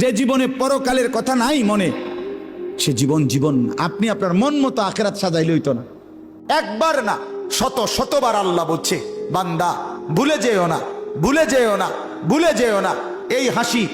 যে জীবনে পরকালের কথা নাই মনে, সে জীবন জীবন আপনি আপনার মন মতো আখেরাত সাজাইলে হইতো না। একবার না, শত শতবার আল্লাহ বলছে, বান্দা, ভুলে যেও না, ভুলে যেও না, ভুলে যেও না, এই হাসি,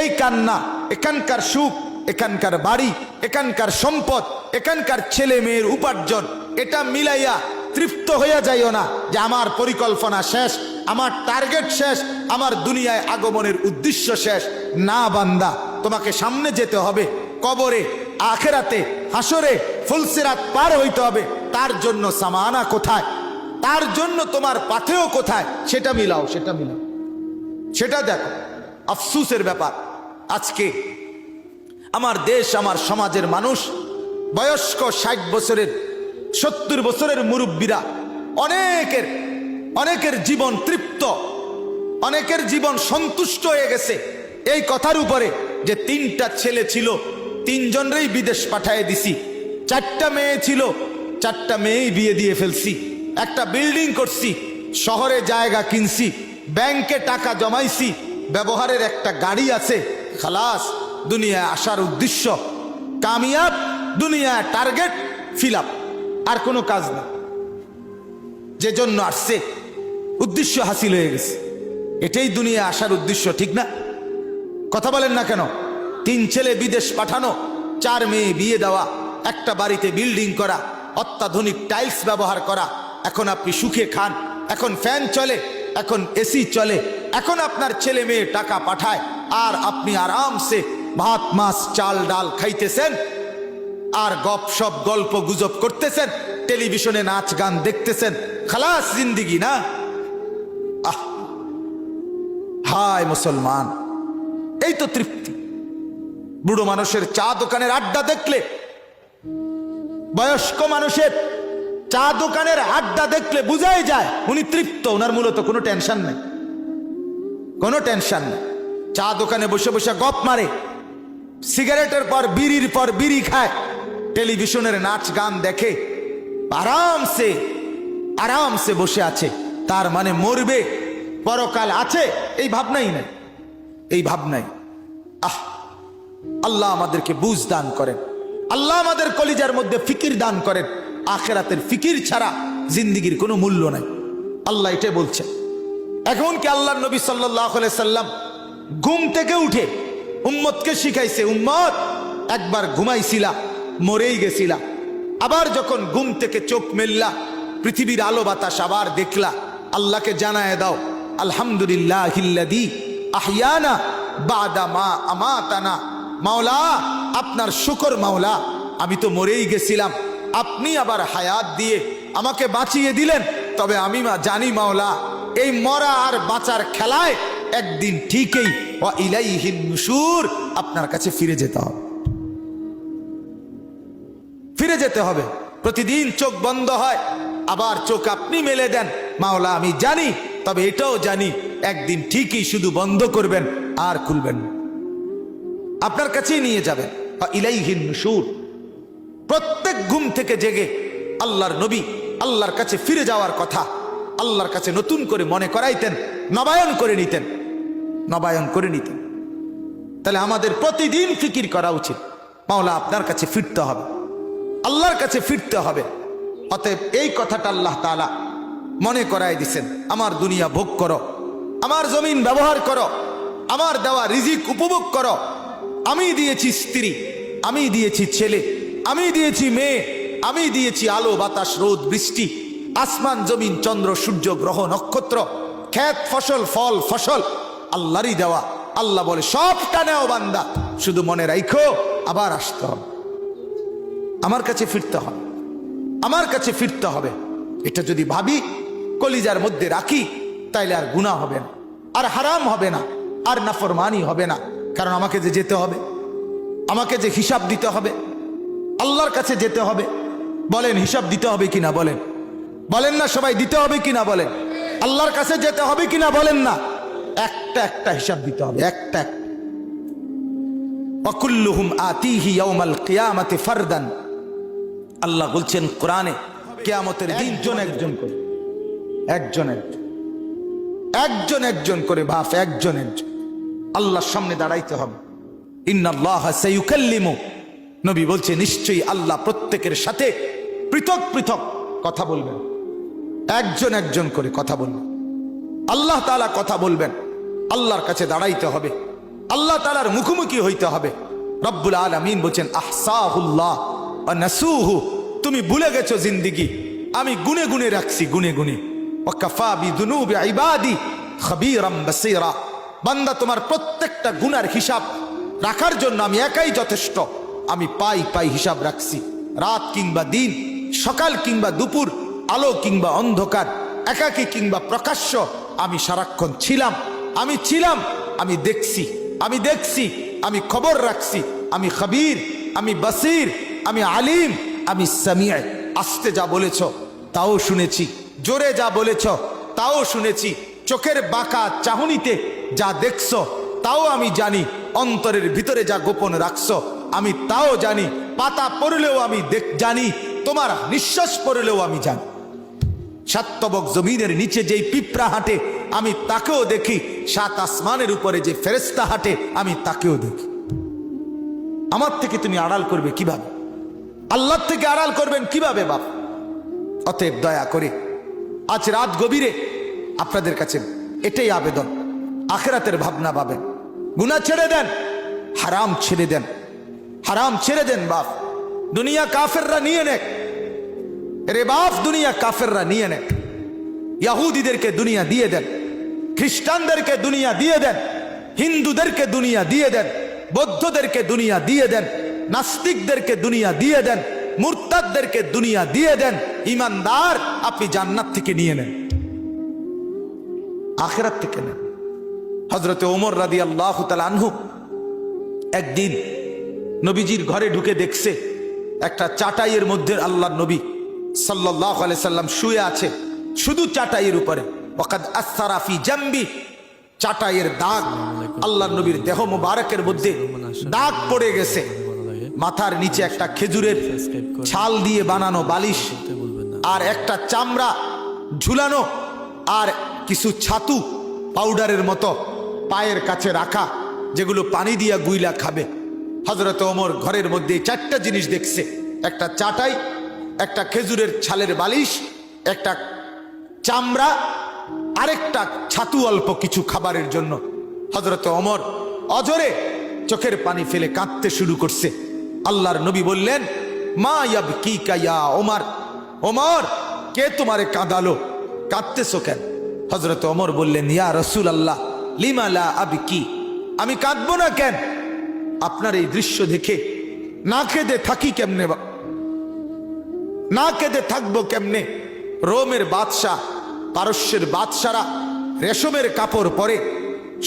এই কান্না, এখানকার সুখ, এখানকার বাড়ি, এখানকার সম্পদ, এখানকার ছেলে মেয়ের উপার্জন, এটা মিলাইয়া তৃপ্ত হইয়া যাইও না যে আমার পরিকল্পনা শেষ আমার টার্গেট শেষ, আমার দুনিয়ায় আগমনের উদ্দেশ্য শেষ। না বান্দা, তোমাকে সামনে যেতে হবে, কবরে, আখেরাতে হাসরে ফুলসিরাত পার হইতে হবে। তার জন্য সামানা কোথায়? তার জন্য তোমার পাথেও কোথায়? সেটা মিলাও সেটা মিলাও। সেটা দেখো, আফসুসের ব্যাপার। আজকে আমার দেশ, আমার সমাজের মানুষ, বয়স্ক ষাট বছরের, সত্তর বছরের মুরব্বীরা, অনেকের অনেকের জীবন তৃপ্ত, অনেকের জীবন সন্তুষ্ট হয়ে গেছে। এই কথার উপরে যে তিনটা ছেলে ছিল, তিনজনরেই বিদেশ পাঠায় দিছি। চারটা মেয়ে ছিল, চারটা মেয়েই বিয়ে দিয়ে ফেলছি। একটা বিল্ডিং করছি, শহরে জায়গা কিনছি, ব্যাংকে টাকা জমাইছি, ব্যবহারের একটা গাড়ি আছে, খালাস, দুনিয়ায় আসার উদ্দেশ্য। কামিয়াব, দুনিয়ায় টার্গেট, ফিল আর কোনো কাজ না যে জন্য আসছে উদ্দেশ্য হাসিল হয়ে গেছে। এটাই দুনিয়া আসার উদ্দেশ্য, ঠিক না? কথা বলেন না কেন? তিন ছেলে বিদেশ পাঠানো, চার মেয়ে বিয়ে দেওয়া, একটা বাড়িতে বিল্ডিং করা, অত্যাধুনিক টাইলস ব্যবহার করা, এখন আপনি সুখে খান, এখন ফ্যান চলে, এখন এসি চলে, এখন আপনার ছেলে মেয়ে টাকা পাঠায়, আর আপনি আরামসে ভাত, মাছ, চাল, ডাল খাইতেছেন, আর গপ সব গল্প গুজব করতেছেন টেলিভিশনে নাচ গান দেখতেছেন, খালাস জিন্দিগি না? হায় মুসলমান, এই তো তৃপ্তি। বুড়ো মানুষের চা দোকানের আড্ডা দেখলে, বয়স্ক মানুষের চা দোকানের আড্ডা দেখলে বুঝাই যায়, উনি তৃপ্ত, ওনার মূলত কোনো টেনশন নেই। কোনো টেনশন নেই। চা দোকানে বসে বসে গপ মারে, সিগারেটের পর বিড়ির পর বিড়ি খায়, টেলিভিশনের নাচ গান দেখে, আরামসে আরামসে বসে আছে, তার মানে মরবে পরকাল আছে, এই ভাবনাই নাই। এই ভাবনাই। আহ, আল্লাহ আমাদেরকে বুঝ দান করেন। আল্লাহ আমাদের কলিজার মধ্যে ফিকির দান করেন। আখেরাতের ফিকির ছাড়া জিন্দিগির কোনো মূল্য নাই। আল্লাহ এটাই বলছেন। এখন কি আল্লাহ নবী সাল্লাহ সাল্লাম ঘুম থেকে উঠে উম্মতকে শিখাইছে, উম্মত, একবার ঘুমাইছিলা, মরেই গেছিলা। আবার যখন ঘুম থেকে চোখ মেললা, পৃথিবীর আলো বাতাস আবার দেখলা, আল্লাহকে জানায় দাও আমাতানা। মাওলা, আপনার শুকর মাওলা, আমি তো মরেই গেছিলাম। আপনি আবার হায়াত দিয়ে আমাকে বাঁচিয়ে দিলেন। তবে আমি মা জানি মাওলা, এই মরা আর বাঁচার খেলায় একদিন ঠিকই ও আপনার কাছে ফিরে যেতে হবে। ফিরে যেতে হবে। প্রতিদিন চোখ বন্ধ হয়, আবার চোখ আপনি মেলে দেন। মাওলা, আমি জানি তবে এটাও জানি, একদিন ঠিকই শুধু বন্ধ করবেন, আর খুলবেন। আপনার কাছেই নিয়ে যাবেন। ইলাইহিন নুশুর। প্রত্যেক ঘুম থেকে জেগে আল্লাহর নবী আল্লাহর কাছে ফিরে যাওয়ার কথা, আল্লাহর কাছে নতুন করে মনে করাইতেন, নবায়ন করে নিতেন, নবায়ন করে নিতেন। তাহলে আমাদের প্রতিদিন ফিকির করা উচিত। মাওলা আপনার কাছে ফিরতে হবে, আল্লাহর কাছে ফিরতে হবে। অতএব এই কথাটা আল্লাহ তাআলা মনে করাই দিছেন, আমার দুনিয়া ভোগ করো, আমার জমিন ব্যবহার করো, আমার দেওয়া রিজিক উপভোগ করো। আমি দিয়েছি স্ত্রী, আমি দিয়েছি ছেলে, আমি দিয়েছি মেয়ে, আমি দিয়েছি আলো, বাতাস, রোদ, বৃষ্টি, আসমান, জমিন, চন্দ্র, সূর্য, গ্রহ, নক্ষত্র, ক্ষেত, ফসল, ফল, ফসল, আল্লাহরই দেওয়া। আল্লাহ বলে, সবটা নেও বান্দা, শুধু মনে রাখো আবার আসতে হবে। আমার কাছে ফিরতে হবে, আমার কাছে ফিরতে হবে। এটা যদি ভাবি কলিজার মধ্যে রাখি, তাইলে আর গুণা হবে না, আর হারাম হবে না, আর নাফরমানি হবে না। কারণ আমাকে যে যেতে হবে, আমাকে যে হিসাব দিতে হবে, আল্লাহর কাছে যেতে হবে। বলেন, হিসাব দিতে হবে কিনা বলেন? বলেন না সবাই, দিতে হবে কিনা বলেন? আল্লাহর কাছে যেতে হবে কিনা বলেন না? একটা একটা হিসাব দিতে হবে, একটা একটা। ওয়াকুল্লুহুম আতিহি ইয়াউমাল কিয়ামাতি ফারদান। আল্লাহ বলছেন, কোরআনে কিয়ামতের দিন জন একজন করে। একজন একজন একজন করে বাপ, একজন একজন আল্লাহর সামনে দাঁড়াইতে হবে। ইন্নাল্লাহ নবী বলছে, নিশ্চয়ই আল্লাহ প্রত্যেকের সাথে পৃথক পৃথক কথা বলবেন। একজন একজন করে কথা বলবেন। আল্লাহ তাআলা কথা বলবেন। আল্লাহর কাছে দাঁড়াইতে হবে। আল্লাহ তালার মুখোমুখি হইতে হবে। রব্বুল আলামিন বলছেন, আহসাহুল্লাহ তুমি ভুলে গেছো জিন্দিগি। আমি গুনে গুনে রাখছি, গুনে গুনে। বান্দা তোমার প্রত্যেকটা গুনার হিসাব রাখার জন্য আমি একাই যথেষ্ট। আমি পাই পাই হিসাব রাখছি। রাত কিংবা দিন, সকাল কিংবা দুপুর, আলো কিংবা অন্ধকার, একাকী কিংবা প্রকাশ্য, আমি সারাক্ষণ ছিলাম। আমি ছিলাম, আমি দেখছি। আমি দেখছি, আমি খবর রাখছি। আমি খবীর, আমি বাসির, আমি আলিম, আমি সামিয়া। আসতে যা বলেছ, তাও শুনেছি। জোরে যা বলেছ, তাও শুনেছি। চোখের বাঁকা চাহনিতে যা দেখছ, তাও আমি জানি। অন্তরের ভিতরে যা গোপন রাখছ, আমি তাও জানি। পাতা পড়লেও আমি দেখ, জানি। তোমার নিঃশ্বাস পড়লেও আমি জানি। সাত্তবক জমিনের নিচে যেই পিঁপড়া হাঁটে, আমি তাকেও দেখি। সাত আসমানের উপরে যে ফেরেস্তা হাঁটে, আমি তাকেও দেখি। আমার থেকে তুমি আড়াল করবে কীভাবে? আল্লাহ থেকে আড়াল করবেন কীভাবে বাপ? অতএব দয়া করে আজ রাত গভীরে আপনাদের কাছে এটাই আবেদন। আখেরাতের ভাবনা পাবেন। গুণা ছেড়ে দেন, হারাম ছেড়ে দেন। হারাম ছেড়ে দেন, বাপ। দুনিয়া কাফেররা নিয়ে নেক। রে বাপ, দুনিয়া কাফেররা নিয়ে নেক। ইয়াহুদিদেরকে দুনিয়া দিয়ে দেন। খ্রিস্টানদেরকে দুনিয়া দিয়ে দেন। হিন্দুদেরকে দুনিয়া দিয়ে দেন। বৌদ্ধদেরকে দুনিয়া দিয়ে দেন। নাস্তিকদেরকে দুনিয়া দিয়ে দেন। মুরতাদদেরকে দুনিয়া দিয়ে দেন ইমানদার আপনি জান্নাত থেকে নিয়ে নেন। আখেরাত থেকে নেন। হজরতে ওমর রাদি আল্লাহ আনহু একদিন নবীজির ঘরে ঢুকে দেখছে একটা চাটাইয়ের মধ্যে আল্লাহ নবী সাল্লাহ সাল্লাম শুয়ে আছে শুধু চাটাইয়ের উপরে। ওকাদ আসারাফি জাম্বি চাটাইয়ের দাগ আল্লাহ নবীর দেহ মুবারকের মধ্যে দাগ পড়ে গেছে। মাথার নিচে একটা খেজুরের ছাল দিয়ে বানানো বালিশ আর একটা চামড়া ঝুলানো আর কিছু ছাতু পাউডারের মতো পায়ের কাছে রাখা, যেগুলো পানি দিয়া গুইলা খাবে। হজরত ওমর ঘরের মধ্যে চারটা জিনিস দেখছে। একটা চাটাই, একটা খেজুরের ছালের বালিশ, একটা চামড়া, আরেকটা ছাতু অল্প কিছু খাবারের জন্য। হজরত অমর অজরে চোখের পানি ফেলে কাঁদতে শুরু করছে। আল্লাহর নবী বললেন, মা ইয়াব কি কাইয়া ওমর? ওমর, কে তোমারে কাঁদালো? কাঁদতেছো কেন? হজরত ওমর বললেন, ইয়া রসুল আল্লাহ লিমালা আব কি আমি কাঁদবো না কেন? আপনার এই দৃশ্য দেখে না কেঁদে থাকি কেমনে না কেঁদে থাকব কেমনে? রোমের বাদশাহ, পারস্যের বাদশারা রেশমের কাপড় পরে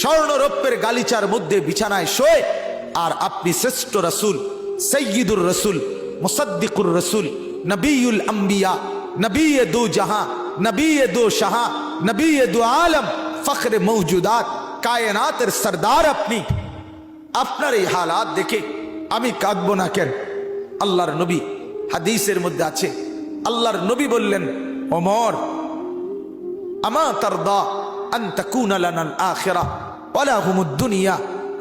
স্বর্ণরৌপ্যের গালিচার মধ্যে বিছানায় শোয়ে, আর আপনি শ্রেষ্ঠ রসুল। সৈয়দুর রসুল, মুসদ্দিকুর রসুল নবীল আম্বিয়া নবী দু জাহাঁ নবী দু শাহা নবী দু আলম, ফখরে মৌজুদাত, কায়নাতের সর্দার আপনি। আপনার এই হালাত দেখে আমি কাঁদবো না কেন? আল্লাহর নবী হাদিসের মধ্যে আছে। আল্লাহর নবী বললেন, ওমর, আমা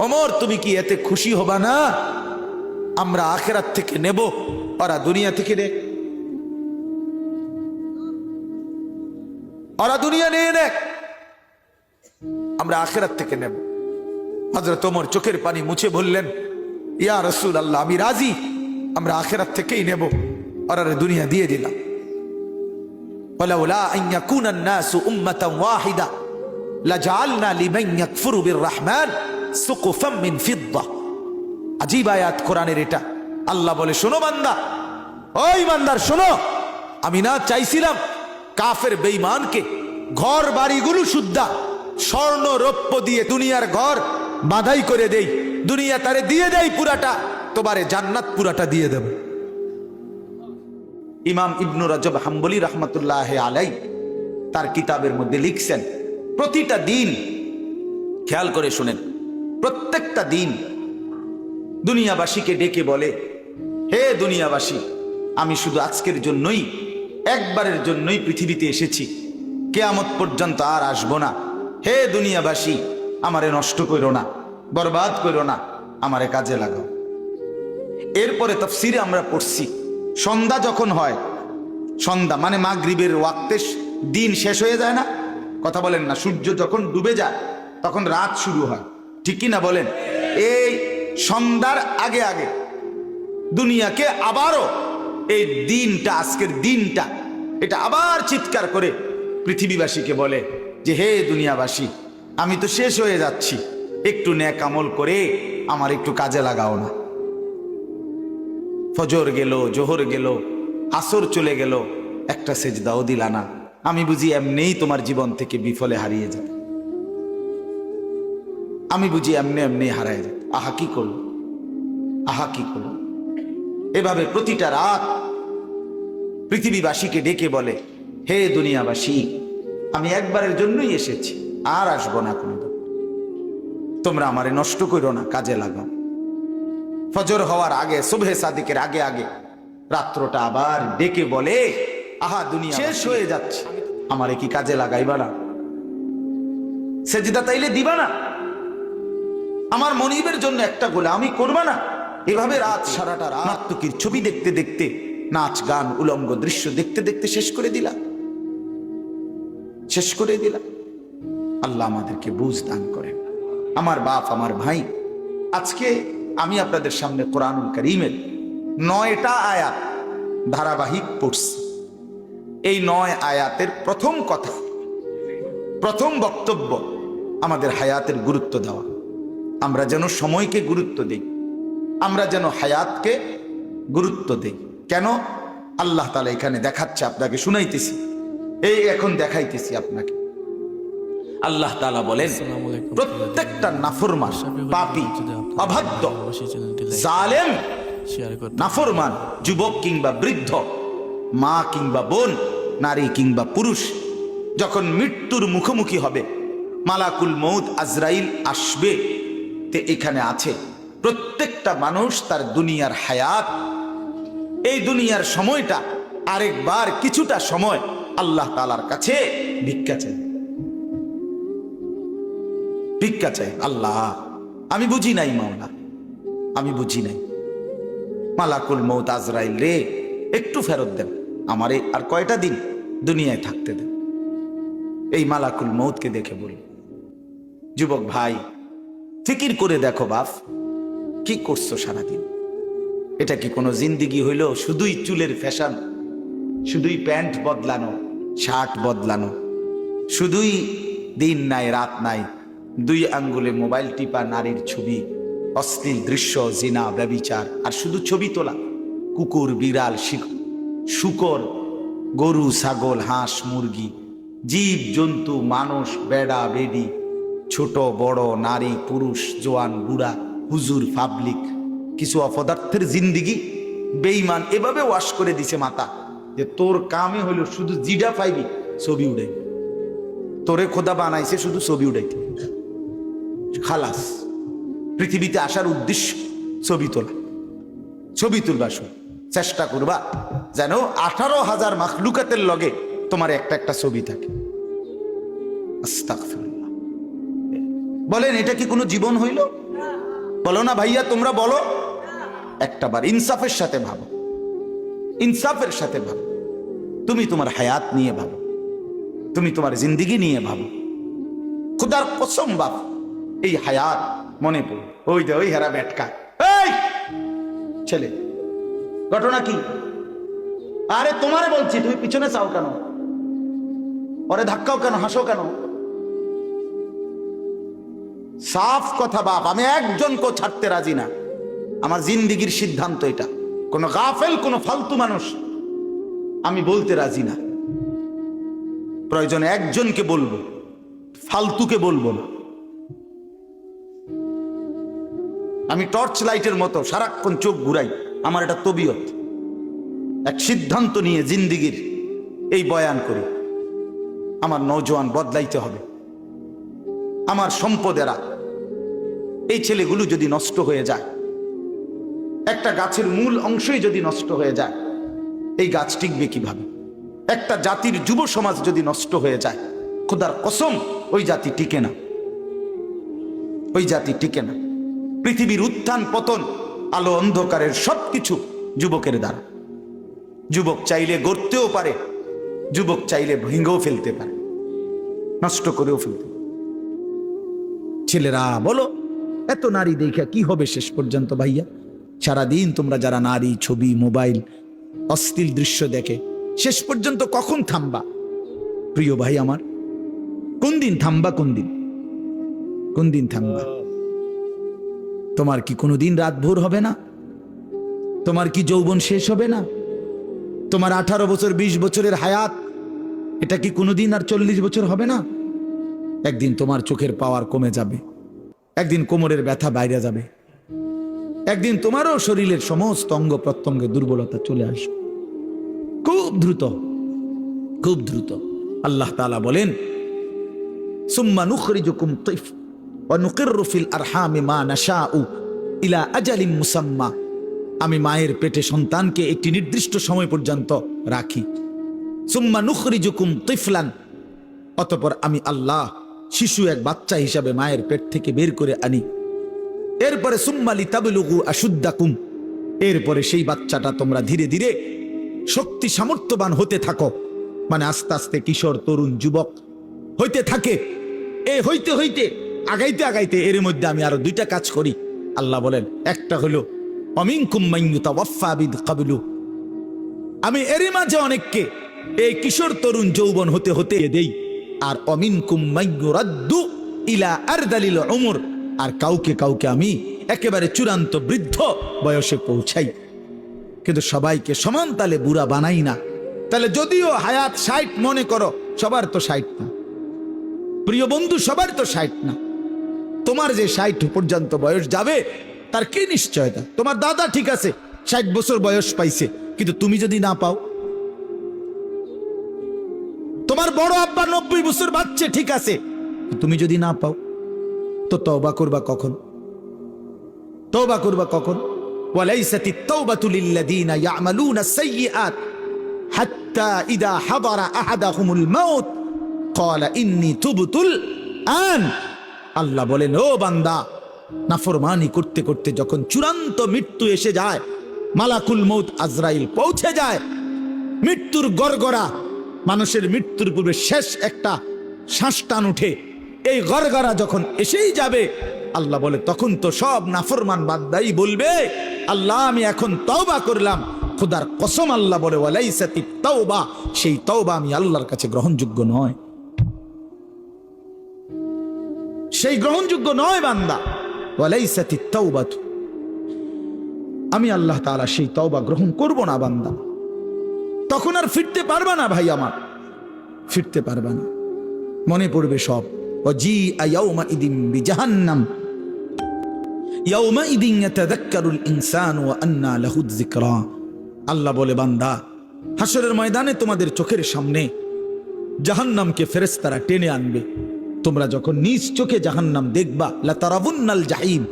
ওমর, তুমি কি এতে খুশি হবা না? আমরা আখেরাত থেকে নেব ওরা দুনিয়া থেকে নে ওরা দুনিয়া নিয়ে নেক আমরা আখেরাত থেকে নেব হজরত ওমর চোখের পানি মুছে বললেন ইয়া রসুল আল্লাহ আমি রাজি আমরা আখেরাত থেকেই নেব ওরা দুনিয়া দিয়ে দিলাম ولولا أن يكون الناس أمة واحدة لجعلنا لمن يكفر بالرحمن سقفا من فضة আজীব আয়াত কোরআনের এটা। আল্লাহ বলে, শোনো বান্দা। ওই বান্দার, শোনো। আমি না চাইছিলাম কাফের বেঈমানকে ঘর বাড়িগুলো শুদ্ধা স্বর্ণ রৌপ্য দিয়ে দুনিয়ার ঘর বাধাই করে দেই। দুনিয়া তারে দিয়ে দেয় পুরাটা, তোমারে জান্নাত পুরাটা দিয়ে দেব। ইমাম ইবনু রজব হাম্বলি রহমতুল্লাহ আলাই তার কিতাবের মধ্যে লিখছেন, প্রতিটা দিন, খেয়াল করে শুনেন, প্রত্যেকটা দিন দুনিয়াবাসীকে ডেকে বলে, হে দুনিয়াবাসী, আমি শুধু আজকের জন্যই, একবারের জন্যই পৃথিবীতে এসেছি। কেয়ামত পর্যন্ত আর আসব না। হে দুনিয়াবাসী, আমারে নষ্ট করো না, বরবাদ করো না, আমারে কাজে লাগাও। এরপরে তফসিরে আমরা পড়ছি, সন্ধ্যা যখন হয়, সন্ধ্যা মানে মাগরিবের ওয়াক্তে দিন শেষ হয়ে যায় না? কথা বলেন না, সূর্য যখন ডুবে যায়, তখন রাত শুরু হয়। ঠিক কি না বলেন? এই সন্ধ্যার আগে আগে। দুনিয়াকে আবারও এই দিনটা, আজকের দিনটা, এটা আবার চিৎকার করে পৃথিবীবাসীকে বলে যে, হে দুনিয়াবাসী, আমি তো শেষ হয়ে যাচ্ছি। একটু ন্যাক আমল করে আমার একটু কাজে লাগাও না। ফজর গেল, জোহর গেল, আসর চলে গেল, একটা সেজদাও দিলা না। আমি বুঝি এমনিই তোমার জীবন থেকে বিফলে হারিয়ে যাবে। আমি বুঝি এমনি এমনি হারায় যাবে। আহা কি করল? আহা কি করল? এভাবে প্রতিটা রাত পৃথিবীবাসীকে ডেকে বলে হে দুনিয়াবাসী আমি একবারের জন্যই এসেছি আর আসব না কোনো তোমরা আমারে নষ্ট করো না কাজে লাগাও। ফজর হওয়ার আগে শুভে সাদিকের আগে আগে রাত্রটা আবার ডেকে বলে আহা দুনিয়া শেষ হয়ে যাচ্ছে। আমারে কি কাজে লাগাইবা না? সেজিদা তাইলে দিবা না? আমার মনিবের জন্য একটা গোলা আমি করবা না। এভাবে রাত সারাটা রাত নাট্যকির ছবি দেখতে দেখতে নাচ গান উলঙ্গ দৃশ্য দেখতে দেখতে শেষ করে দিলা শেষ করে দিলা আল্লাহ আমাদেরকে বুঝ দান করেন। আমার বাপ আমার ভাই আজকে আমি আপনাদের সামনে কোরআনুল করিমের নয়টা আয়াত ধারাবাহিক পড়ছি। এই নয় আয়াতের প্রথম কথা প্রথম বক্তব্য আমাদের হায়াতের গুরুত্ব দেওয়া। আমরা যেন সময়কে গুরুত্ব দিই। আমরা যেন হায়াতকে গুরুত্ব দিই। কেন? আল্লাহ তালা এখানে দেখাচ্ছে আপনাকে শুনাইতেছি। এই এখন দেখাইতেছি আপনাকে। আল্লাহ তালা বলেন। প্রত্যেকটা নাফরমান পাপি অবাধ্য জালেম নাফরমান যুবক কিংবা বৃদ্ধ মা কিংবা বোন নারী কিংবা পুরুষ যখন মৃত্যুর মুখোমুখি হবে মালাকুল মৌদ আজরাইল আসবে। তে এখানে আছে। প্রত্যেকটা মানুষ তার দুনিয়ার হায়াত। এই দুনিয়ার সময়টা আরেকবার কিছুটা সময় আল্লাহ তালার কাছে ভিক্ষা চাই। ভিক্ষা চাই, আল্লাহ। আমি বুঝি নাই, মাওলা। আমি বুঝি নাই। মালাকুল মৌত আজরাইল রে, একটু ফেরত দেন। আমারে আর কয়টা দিন দুনিয়ায় থাকতে দেন। এই মালাকুল মৌতকে দেখে বলি যুবক ভাই ফিকির করে দেখো, বাপ। কি করছ সারাদিন? এটা কি কোনো জিন্দিগি হইল? শুধুই চুলের ফ্যাশন, শুধুই প্যান্ট বদলানো, শার্ট বদলানো, শুধুই দিন নাই, রাত নাই, দুই আঙ্গুলে মোবাইল টিপা নারীর ছবি, অশ্লীল দৃশ্য, জিনা, ব্যবিচার, আর শুধু ছবি তোলা, কুকুর, বিড়াল শিক- শুকর, গরু, ছাগল, হাঁস, মুরগি, জীব, জন্তু, মানুষ, বেড়া, বেডি ছোট, বড়, নারী, পুরুষ, জোয়ান, বুড়া, হুজুর, পাবলিক, কিছু অপদার্থের জিন্দিগি বেইমান এভাবে ওয়াশ করে দিছে মাতা, যে তোর কামে হইল শুধু জিডা পাইবি, ছবি উড়াই তোরে খোদা বানাইছে শুধু ছবি উড়াইতে খালাস, পৃথিবীতে আসার উদ্দেশ্য ছবি তোলা। ছবি তুলবা শুধু, চেষ্টা করবা যেন আঠারো হাজার মাখলুকাতের লগে তোমার একটা একটা ছবি থাকে। আস্তাগফিরুল্লাহ। বলেন, এটা কি কোনো জীবন হইল? বলো না ভাইয়া, তোমরা বলো। একটা বার ইনসাফের সাথে ভাবো। ইনসাফের সাথে ভাবো। তুমি তোমার হায়াত নিয়ে ভাবো। তুমি তোমার জিন্দিগি নিয়ে ভাবো। খুদার কসম বাপ, এই হায়াত মনে পড়ে ওই দে ওই হেরা ব্যাটকা এই ছেলে, ঘটনা কি? আরে তোমারে বলছি, তুমি পিছনে চাও কেন? ওরে ধাক্কাও কেন, হাসো কেন? সাফ কথা বাপ, আমি একজনকেও ছাড়তে রাজি না। আমার জিন্দিগির সিদ্ধান্ত এটা। কোন গাফেল, কোন ফালতু মানুষ আমি বলতে রাজি না। প্রয়োজনে একজনকে বলব, ফালতুকে বলব না। আমি টর্চ লাইটের মতো সারাক্ষণ চোখ ঘুরাই, আমার এটা তবিয়ত। এক সিদ্ধান্ত নিয়ে জিন্দিগির এই বয়ান করি। আমার নৌজওয়ান বদলাইতে হবে। আমার সম্পদেরা। এই ছেলেগুলো যদি নষ্ট হয়ে যায়, একটা গাছের মূল অংশই যদি নষ্ট হয়ে যায়, এই গাছ টিকবে কীভাবে? একটা জাতির যুব সমাজ যদি নষ্ট হয়ে যায়, খোদার কসম, ওই জাতি টিকে না। ওই জাতি টিকে না। পৃথিবীর উত্থান, পতন, আলো, অন্ধকারের সবকিছু যুবকের দ্বারা। যুবক চাইলে গড়তেও পারে, যুবক চাইলে ভেঙেও ফেলতে পারে, নষ্ট করেও ফেলতে পারে। ছেলেরা, বলো। এত নারী দেখা কি হবে শেষ পর্যন্ত ভাইয়া? সারাদিন তোমরা যারা নারী, ছবি, মোবাইল, অশ্লীল দৃশ্য দেখে, শেষ পর্যন্ত কখন থামবা? প্রিয় ভাই আমার, কোন দিন থামবা, কোন দিন? কোন দিন থামবা? তোমার কি কোনো দিন রাত ভোর হবে না? তোমার কি যৌবন শেষ হবে না? তোমার আঠারো বছর, বিশ বছরের হায়াত, এটা কি কোনোদিন আর চল্লিশ বছর হবে না? একদিন তোমার চোখের পাওয়ার কমে যাবে। একদিন কোমরের ব্যথা বাইরে যাবে। একদিন তোমারও শরীরের সমস্ত অঙ্গ প্রত্যঙ্গে দুর্বলতা চলে আসবে। খুব দ্রুত খুব দ্রুত। আল্লাহ তালা বলেন, সুম্মা নুখরিজুকুম তিফ ওয়া নুকিররু ফিল আরহামি মা নাশাউ ইলা আজালিম মুসাম্মা। আমি মায়ের পেটে সন্তানকে একটি নির্দিষ্ট সময় পর্যন্ত রাখি। সুম্মা নুখরিজুকুম তিফলান। অতপর আমি আল্লাহ শিশু এক বাচ্চা হিসাবে মায়ের পেট থেকে বের করে আনি। এরপরে সুম্মালি তাবলুগু আশুদ্দাকুম। এরপরে সেই বাচ্চাটা তোমরা ধীরে ধীরে শক্তি সামর্থ্যবান হতে থাকো। মানে আস্তে আস্তে কিশোর, তরুণ, যুবক হইতে থাকে। এ হইতে হইতে, আগাইতে আগাইতে এর মধ্যে আমি আরও দুইটা কাজ করি। আল্লাহ বলেন, একটা হলো কাবলু। আমি এরই মাঝে অনেককে এই কিশোর, তরুণ, যৌবন হতে হতে দেই। আর অমিন কুম্মাইয়ুরাদ্দু ইলা আর দালিল অমর আর কাউকে কাউকে আমি একেবারে চূড়ান্ত বৃদ্ধ বয়সে পৌঁছাই। কিন্তু সবাইকে সমান তালে বুড়া বানাই না। তাহলে যদিও হায়াত ষাট মনে করো, সবার তো ষাট না। প্রিয় বন্ধু, সবার তো ষাট না। তোমার যে ষাট পর্যন্ত বয়স যাবে, তার কি নিশ্চয়তা? তোমার দাদা ঠিক আছে, ষাট বছর বয়স পাইছে, কিন্তু তুমি যদি না পাও তোমার বড় আব্বা নব্বই বছর বাচ্চে ঠিক আছে তুমি যদি না পাও তো তওবা করবা কখন তওবা করবা কখন وليست التوبة للذين يعملون السيئات حتى إذا حضر أحدهم الموت قال إني تبت الآن আল্লাহ বলেন ও বান্দা নাফরমানি করতে করতে যখন চূড়ান্ত মৃত্যু এসে যায় মালাকুল মৌত আজরাইল পৌঁছে যায় মৃত্যুর গড়গড়া মানুষের মৃত্যুর পূর্বে শেষ একটা শ্বাস উঠে এই গড়গড়া যখন এসেই যাবে, আল্লাহ বলে, তখন তো সব নাফরমান বাদ্দাই বলবে, আল্লাহ, আমি এখন তওবা করলাম। খোদার কসম আল্লাহ বলে ওয়ালাইসাতি তওবা। সেই তওবা আমি আল্লাহর কাছে গ্রহণযোগ্য নয়। সেই গ্রহণযোগ্য নয় বান্দা ওয়ালাইসাতি তওবাতু। আমি আল্লাহ তাআলা সেই তওবা গ্রহণ করব না বান্দা। তখন আর ফিরতে পারবা না ভাই আমার। ফিরতে পারবা না। মনে পড়বে সব। ও জি আয়াউমা ইদিম ইনসানু ওয়া আন্না লাহু যিকরা। আল্লাহ বলে, বান্দা হাসরের ময়দানে তোমাদের চোখের সামনে জাহান্নামকে ফেরেশতারা টেনে আনবে। তোমরা যখন নিজ চোখে জাহান্নাম দেখবা লা তারাবুন্নাল জাহিম।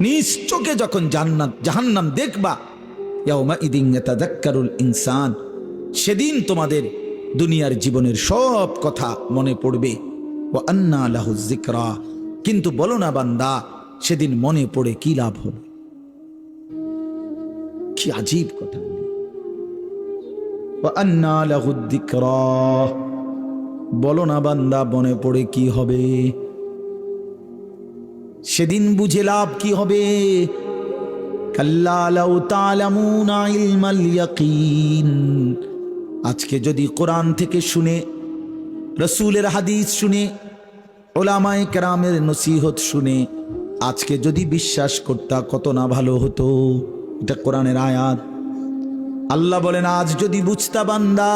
নিজ চোখে যখন জান্নাত জাহান্নাম দেখবা ইনসান সেদিন তোমাদের দুনিয়ার জীবনের সব কথা মনে পড়বে। ও আন্না লাহু যিকরা। কিন্তু বলো না বান্দা, সেদিন মনে পড়ে কি লাভ হবে? কি আজীব কথা। বলো না বান্দা, মনে পড়ে কি হবে? সেদিন বুঝে লাভ কি হবে? আজকে যদি কোরআন থেকে শুনে, রসুলের হাদিস শুনে, ওলামায় কেরামের নসিহত শুনে, আজকে যদি বিশ্বাস করতা কত না ভালো হতো। এটা কোরআনের আয়াত। আল্লাহ বলেন, আজ যদি বুঝতা বান্দা,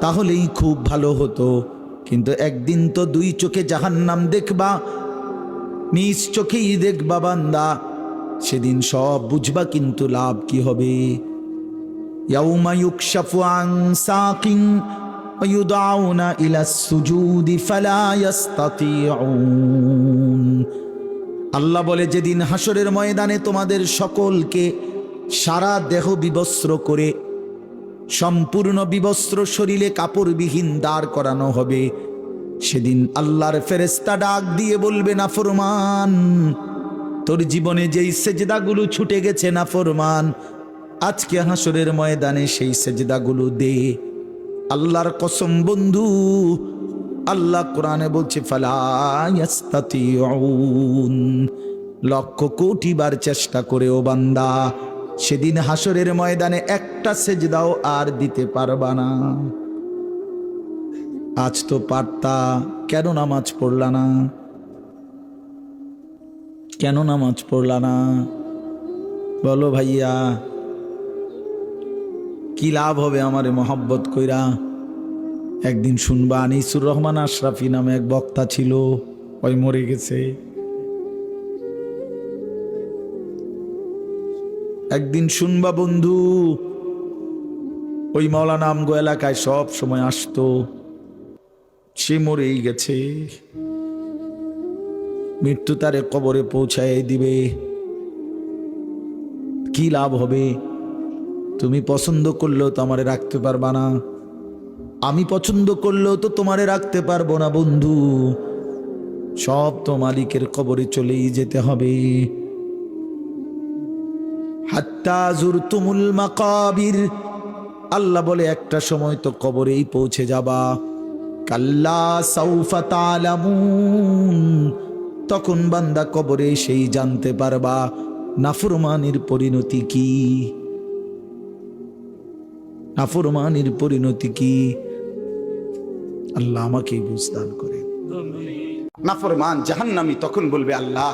তাহলেই খুব ভালো হতো। কিন্তু একদিন তো দুই চোখে জাহান্নাম দেখবা, নিজ চোখেই দেখবা বান্দা। সেদিন সব বুঝবা কিন্তু লাভ কি হবে। আল্লাহ বলে, যেদিন হাসরের ময়দানে তোমাদের সকলকে সারা দেহ বিবস্ত্র করে, সম্পূর্ণ বিবস্ত্র শরীরে কাপড়বিহীন দাঁড় করানো হবে, সেদিন আল্লাহর ফেরেস্তা ডাক দিয়ে বলবে না ফরমান তোর জীবনে যেই সেজদাগুলো ছুটে গেছে না ফরমান, আজকে হাসরের ময়দানে সেই সেজদাগুলো দে। আল্লাহর কসম বন্ধু, আল্লাহ কোরআনে বলছে ফালায়াস্তাতিউন লক্ষ কোটি বার চেষ্টা করেও বান্দা, সেদিন হাসরের ময়দানে একটা সেজদাও আর দিতে পারবা না। আজ তো পারতা, কেন নামাজ পড়লা না? কেন নামাজ পড়লা না? বলো ভাইয়া, কি লাভ হবে আমারে মহব্বত কইরা? একদিন শুনবা, আনিসুর রহমান আশরাফি নামে এক বক্তা ছিল, ওই মরে গেছে। একদিন শুনবা বন্ধু, ওই মৌলানা আমগো এলাকায় সব সময় আসতো, সে মরেই গেছে। মৃত্যু তারে কবরে পৌঁছায় দিবে। কি লাভ হবে? তুমি পছন্দ করলেও তো আমারে রাখতে পারবা না। আমি পছন্দ করলেও তো তোমারে রাখতে পারব না, বন্ধু। সব তো মালিকের কবরে চলেই যেতে হবে। হাত্তা জুরতুমুল মাকাবির। আল্লাহ বলে, একটা সময় তো কবরেই পৌঁছে যাবা। কাল্লা সাউফা তালামুন তখন বান্দা কবরে সেই জানতে পারবা, নাফরমানির পরিণতি কি? নাফরমানির পরিণতি কি? আল্লাহ আমাকেই বুঝদান করে। নাফরমান জাহান্নামি তখন বলবে, আল্লাহ,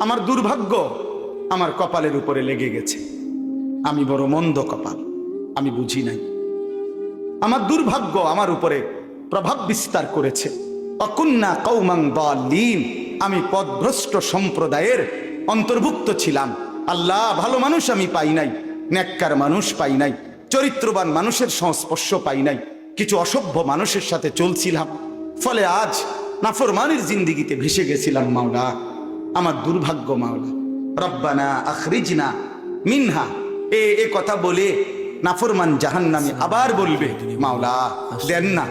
আমার দুর্ভাগ্য আমার কপালের উপরে লেগে গেছে। আমি বড় মন্দ কপাল, আমি বুঝি নাই। আমার দুর্ভাগ্য আমার উপরে প্রভাব বিস্তার করেছে। অকুন্না কৌমাং বালিন আমি পদভ্রষ্ট সম্প্রদায়ের অন্তর্ভুক্ত ছিলাম। আল্লাহ ভালো মানুষ আমি পাই নাই, ন্যাক্কার মানুষ পাই নাই, চরিত্রবান মানুষের সংস্পর্শ পাই নাই, কিছু অসভ্য মানুষের সাথে চলছিলাম। ফলে আজ নাফরমানের জিন্দিগিতে ভেসে গেছিলাম মাওলা, আমার দুর্ভাগ্য মাওলা। রব্বানা আখরিজনা মিনহা, এ এ কথা বলে নাফরমান জাহান্নামে আবার বলবে, মাওলা, দেন না,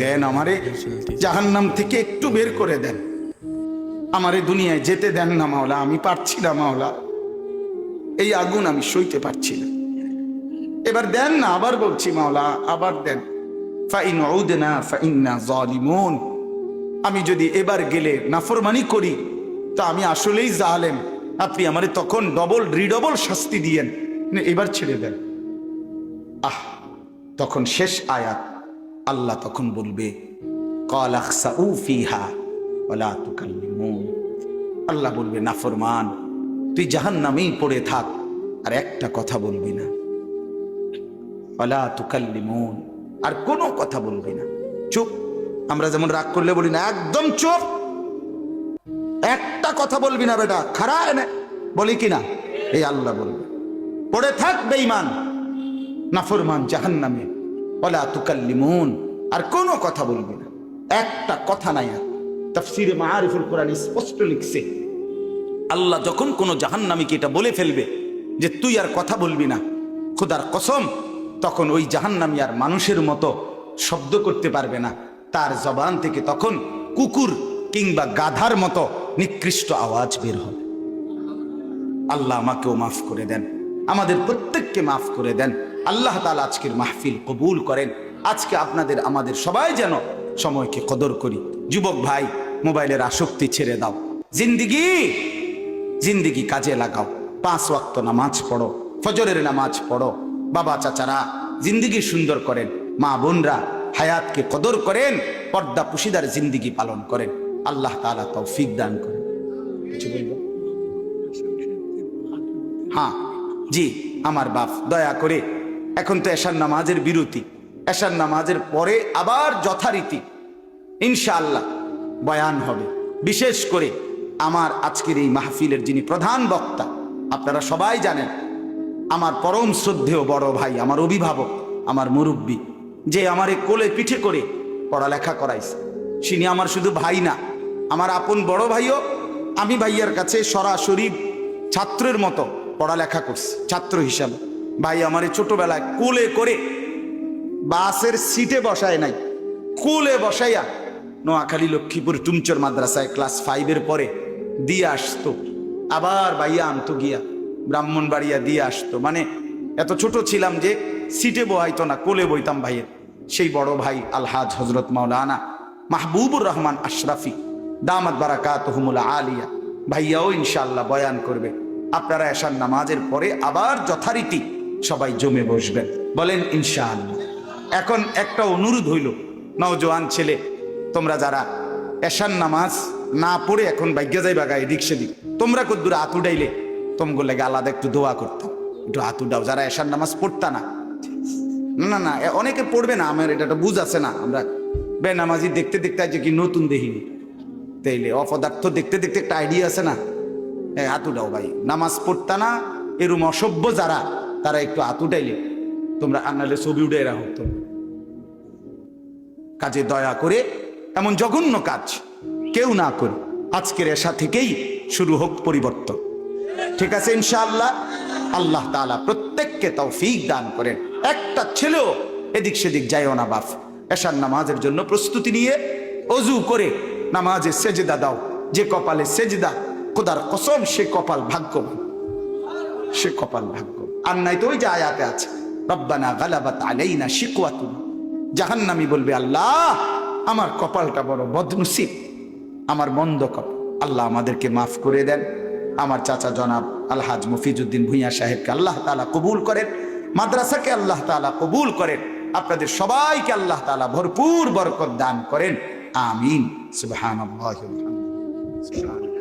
দেন আমারে, জাহান্নাম থেকে একটু বের করে দেন। আমারে দুনিয়ায় যেতে দেন না মাওলা, আমি পারছি না মাওলা। এই আগুন আমি সইতে পারছি না। এবার দেন না, আবার বলছি মাওলা, আবার দেন। ফাইন উদনা ফাইন্না জালিমুন। আমি যদি এবার গেলে নাফরমানি করি, তা আমি আসলেই জালেম। আপনি আমারে তখন ডবল, রিডবল শাস্তি দিয়েন। এবার ছেড়ে দেন। আহ, তখন শেষ আয়াত। আল্লাহ তখন বলবে, কল আখসাউ ফিহা, ওয়ালা তুকাল্লিমুন আল্লাহ বলবে, নাফরমান, তুই জাহান্নামেই পড়ে থাক, আর একটা কথা বলবি না। ওয়ালা তুকাল্লিমুন, আর কোনো কথা বলবি না। চুপ, আমরা যেমন রাগ করলে বলি না, একদম চুপ। একটা কথা বলবি না বেটা খারা এনে, বলি কি না? এই আল্লাহ বলবে। পড়ে থাক বেঈমান, নাফরমান জাহান্নামে। ওলা তুকাল্লিমুন, আর কোনো কথা বলবি না। একটা কথা নাই আর। তাফসিরে মাআরিফুল কোরআন স্পষ্ট লিখছে, আল্লাহ যখন কোনো জাহান্নামীকে এটা বলে ফেলবে যে তুই আর কথা বলবি না, খোদার কসম, তখন ওই জাহান্নামী আর মানুষের মতো শব্দ করতে পারবে না। তার জবান থেকে তখন কুকুর কিংবা গাধার মতো নিকৃষ্ট আওয়াজ বের হবে। আল্লাহ আমাকেও মাফ করে দেন, আমাদের প্রত্যেককে মাফ করে দেন। আল্লাহ তালা আজকের মাহফিল কবুল করেন। আজকে আপনাদের, আমাদের সবাই যেন সময়কে কদর করি। যুবক ভাই মোবাইলের আসক্তি ছেড়ে দাও। জিন্দিগি জিন্দিগি কাজে লাগাও। পাঁচ ওয়াক্ত নামাজ পড়ো, ফজরের নামাজ পড়ো। বাবা, চাচারা, জিন্দিগি সুন্দর করেন। মা, বোনরা হায়াতকে কদর করেন, পর্দা পুশিদার জিন্দিগি পালন করেন। আল্লাহ তাআলা তৌফিক দান করেন। কিছু হ্যাঁ জি, আমার বাপ, দয়া করে। এখন তো এশার নামাজের বিরতি। এশার নামাজের পরে আবার যথারীতি। ইনশাআল্লাহ। বয়ান হবে। বিশেষ করে আমার আজকের এই মাহফিলের যিনি প্রধান বক্তা, আপনারা সবাই জানেন, আমার পরম শ্রদ্ধেয় বড় ভাই, আমার অভিভাবক, আমার মুরব্বী, যে আমারে কোলে পিঠে করে পড়ালেখা করাইছে। তিনি আমার শুধু ভাই না, আমার আপন বড় ভাইও আমি ভাইয়ার কাছে সরাসরি ছাত্রের মতো পড়ালেখা করছি, ছাত্র হিসাবে। ভাই আমারে ছোটবেলায় কোলে করে বাসের সিটে বসায় নাই, কোলে বসাইয়া নোয়াখালী লক্ষ্মীপুর টুমচর মাদ্রাসায় ক্লাস ফাইভের পরে দিয়ে আসতো। আবার ভাইয়া আনতো গিয়া ব্রাহ্মণ বাড়িয়া দিয়ে আসতো। মানে এত ছোট ছিলাম যে সিটে বহাইতো না, কোলে বইতাম ভাইয়ের। সেই বড় ভাই আলহাজ হজরত মাওলানা মাহবুবুর রহমান আশরাফি, দামাত বারাকাত আলিয়া। ভাইয়াও ইনশাল্লাহ বয়ান করবে। আপনারা এশার নামাজের পরে আবার যথারীতি সবাই জমে বসবেন। বলেন ইনশাআল্লাহ। এখন একটা অনুরোধ হইল, নওজোয়ান ছেলে তোমরা যারা এশার নামাজ না পড়ে এখন ভাগ্য যাইবা গায়ে দিক সেদিক, তোমরা কদ্দুর আতু ডাইলে তোমগুলো লাগে আলাদা একটু দোয়া করতাম। একটু আতু ডাও যারা এশার নামাজ পড়তা না। না না অনেকে পড়বে না, আমার এটা বুঝ আছে না। আমরা বেনামাজি দেখতে দেখতে আজ কি নতুন দেখিনি। তাইলে অপদার্থ দেখতে দেখতে একটা আইডিয়া আছে না? হ্যাঁ হাতুটাও ভাই, নামাজ পড়তা না, এরম অসভ্য যারা, তারা একটু হাতুটাইলে তোমরা আনালে ছবি উঠে রাখো তো কাজে দয়া করে এমন জঘন্য কাজ কেউ না করে আজকের এসা থেকেই শুরু হোক পরিবর্তন। ঠিক আছে, ইনশাআল্লাহ? আল্লাহ তাআলা প্রত্যেককে তৌফিক দান করেন। একটা ছেলেও এদিক সেদিক যায়ও না, বাপ। এশার নামাজের জন্য প্রস্তুতি নিয়ে অজু করে নামাজে সেজদা দাও। যে কপালে সেজদা, খোদার কসম, সে কপাল ভাগ্যবান। সে কপাল ভাগ্য আর নাই তো ওই যে আয়াতে আছে, রব্বানা গালাবাত আলাইনা শিকওয়াতুন। জাহান্নামী বলবে, আল্লাহ আমার কপালটা বড় বদনসিব। আমার মন্দ কপাল আল্লাহ আমাদেরকে মাফ করে দেন। আমার চাচা জনাব আলহাজ মফিজুদ্দিন ভুইয়া সাহেবকে আল্লাহ তালা কবুল করেন। মাদ্রাসাকে আল্লাহ তালা কবুল করেন। আপনাদের সবাইকে আল্লাহ তালা ভরপুর বরকত দান করেন। আমিন। সুবাহ ওয়া বিহামদিহি। সুবহানাল্লাহ